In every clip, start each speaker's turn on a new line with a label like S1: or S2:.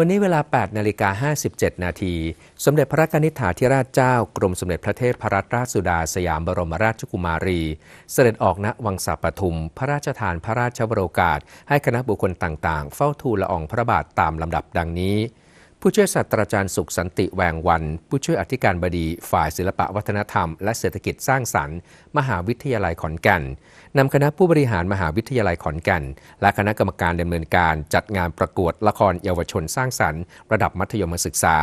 S1: วันนี้เวลา 8 นาฬิกา 57 นาที สมเด็จพระนิษฐาธิราชเจ้า กรมสมเด็จพระเทพรัตนราชสุดาสยามบรมราชกุมารี เสด็จออกณวังสาปทุม พระราชทานพระราชวโอกาส ให้คณะบุคคลต่างๆ เฝ้าทูลละอองพระบาทตามลำดับดังนี้ ผู้ช่วยศาสตราจารย์สุขสันติแวงวัน ผู้ช่วยอธิการบดีฝ่ายศิลปวัฒนธรรม และเศรษฐกิจสร้างสรรค์ มหาวิทยาลัยขอนแก่นนำคณะผู้บริหารมหาวิทยาลัยขอนแก่น และคณะกรรมการดำเนินการจัดงานประกวดละครเยาวชนสร้างสรรค์ ระดับมัธยมศึกษา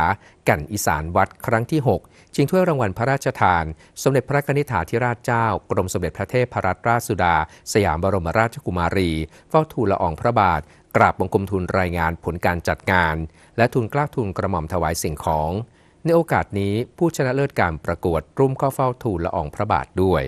S1: แก่นอีสานวัดครั้งที่ 6 ชิงถ้วยรางวัลพระราชทาน สมเด็จพระนิธิถาธิราชเจ้า กรมสมเด็จพระเทพรัตนราชสุดา สยามบรมราชกุมารี เฝ้าทูลละอองพระบาท กราบบังคมทูลรายงานผลการจัดงาน และทูลกล้าทูลกระหม่อมถวายสิ่งของ ในโอกาสนี้ผู้ชนะเลิศการประกวดร่วมเข้าเฝ้าทูลละอองพระบาทด้วย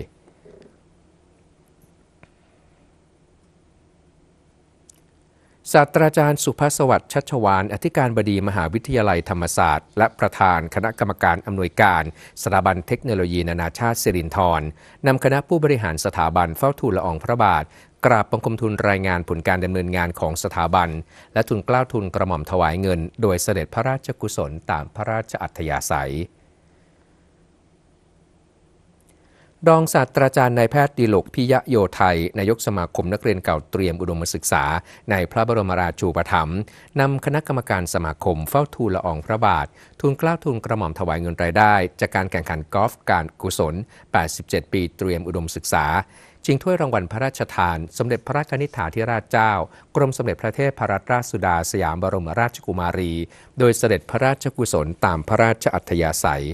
S1: ศาสตราจารย์สุภสวัสดิ์ชัชวาน อธิการบดีมหาวิทยาลัยธรรมศาสตร์ และประธานคณะกรรมการอำนวยการสถาบันเทคโนโลยีนานาชาติสิรินธรนำคณะผู้บริหารสถาบันเฝ้าทูลละอองพระบาท กราบบังคมทูลรายงานผลการดำเนินงานของสถาบัน และทุนกล้าวทุนกระหม่อมถวายเงิน โดยเสด็จพระราชกุศลตามพระราชอัธยาศัย รองศาสตราจารย์นายแพทย์ดีลกพิยะโยไทยนายกสมาคมนักเรียนเก่าเตรียมอุดมศึกษา ในพระบรมราชูปถัมภ์นำคณะกรรมการสมาคมเฝ้าทูลละอองพระบาททูลกล้าวทูลกระหม่อมถวายเงินรายได้ จากการแข่งขันกอล์ฟการกุศล 87 ปีเตรียมอุดมศึกษาชิงถ้วยรางวัลพระราชทาน สมเด็จพระนิธิถาธิราชเจ้า กรมสมเด็จพระเทพรัตนราชสุดาสยามบรมราชกุมารี โดยเสด็จพระราชกุศลตามพระราชอัธยาศัย